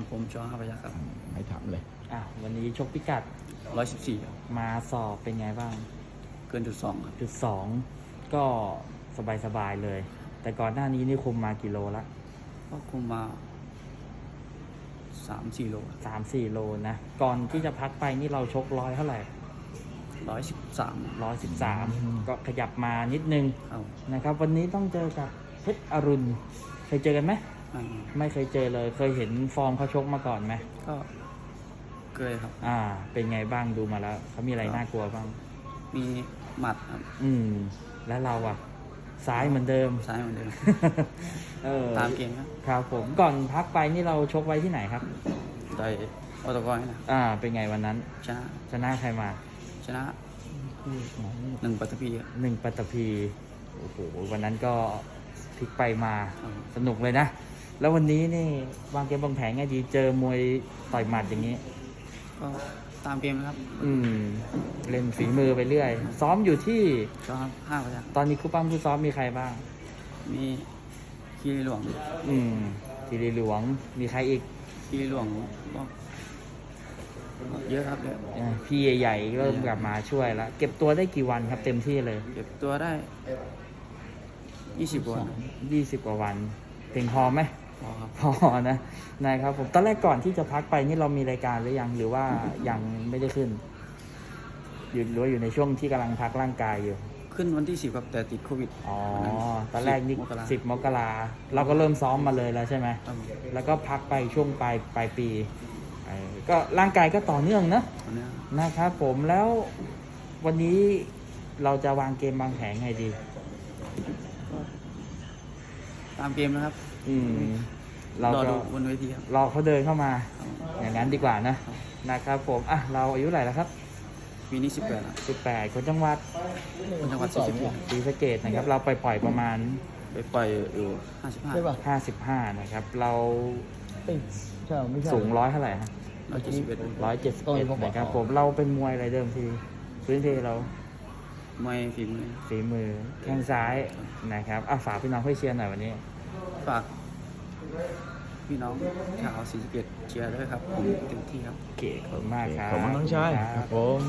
รผมจอห้าพยัคฆ์ครับไม่ถามเลยอะวันนี้ชกพิกัด ร้อยสิบสี่มาสอบเป็นไงบ้าง เกินจุดสองครับจุดสองก็สบายสบายๆเลย แต่ก่อนหน้านี้นี่คุมมากี่โลละก็คุมมาสามสี่โลสามสี่โลนะ ก่อนที่จะพักไปนี่เราชกร้อยเท่าไหร่ร้อยสิบสามร้อยสิบสามก็ขยับมานิดนึงเอานะครับ วันนี้ต้องเจอกับเพชรอรุณเคยเจอกันไหม ไม่ไม่เคยเจอเลย เคยเห็นฟอร์มเขาชกมาก่อนไหมก็เกยครับ อ่า เป็นไงบ้างดูมาแล้วเขามีอะไรน่ากลัวบ้าง มีหมัดครับ อืม แล้วเราอะ ซ้ายเหมือนเดิม ซ้ายเหมือนเดิม เออ ตามเกมครับ ครับผมก่อนพักไปนี่เราชกไว้ที่ไหนครับได้ออตกอยนะอ่า เป็นไงวันนั้น ชนะ ชนะใครมา ชนะหนึ่งปัตตพีครับหนึ่งปัตตภีโอ้โห วันนั้นก็พลิกไปมาครับสนุกเลยนะ แล้ววันนี้นี่วางเกมวางแผนไงดีเจอมวยต่อยหมัดอย่างนี้ ก็ตามเกมนะครับ อืม เล่นฝีมือไปเรื่อย ซ้อมอยู่ที่จอห้าพยัคฆ์ตอนนี้ครูปั้มครูซ้อมมีใครบ้าง มีคีรีหลวงอืมทีรีหลวงมีใครอีกคีรีหลวงก็เยอะครับเยอะอ่าพี่ใหญ่ๆเริ่มกลับมาช่วยแล้วเก็บตัวได้กี่วันครับเต็มที่เลยเก็บตัวได้ยี่สิบวันยี่สิบกว่าวันเพียงพอไหมพ อครับพอนะนะครับผมตอนแรกก่อนที่จะพักไปนี่เรามีรายการหรือยังหรือว่ายังไม่ได้ขึ้นอยู่หรือว่าอยู่ในช่วงที่กำลังพักร่างกายอยู่ ขึ้นวันที่สิบครับแต่ติดโควิดอ๋อตอนแรกนี่10มกราสิบมกราเราก็เริ่มซ้อมมาเลยแล้วใช่ไหมครับแล้วก็พักไปช่วงปลายปลายปีเออก็ร่างกายก็ต่อเนื่องนะตอนเนี้ยนะครับผมแล้ววันนี้เราจะวางเกมวางแผนไงดีก็ ตามเกมนะครับ อืม เรารอจะดูบนเวทีครับ รอเขาเดินเข้ามาครับอย่างนั้นดีกว่านะ นะครับผม อะ เราอายุเท่าไหร่แล้วครับ ปีนี้สิบแปด18 คนจังหวัดคนจังหวัดศรีสะเกษศรีสะเกดนะครับ เราไปปล่อยประมาณ ไปปล่อยอยู่ห้าสิบห้าใช่ป่ะ55 นะครับ เราเอ้ยใช่ไม่ใช่ สูงร้อยเท่าไหร่ฮะร้อยเจ็ดสิบเอ็ดร้อยเจ็ดสิบเอ็ดนะครับผม เราเป็นมวยอะไรเดิมทีพื้นเพเรา ไม่ฝีมือ ฝีมือแข้งซ้ายนะครับอะฝากพี่น้องให้เชียร์หน่อยวันนี้ ฝากพี่น้องชาวศรีสะเกษเชียร์ด้วยครับผมเต็มที่ครับโอเคขอบคุณมากครับขอบคุณน้องชายครับผม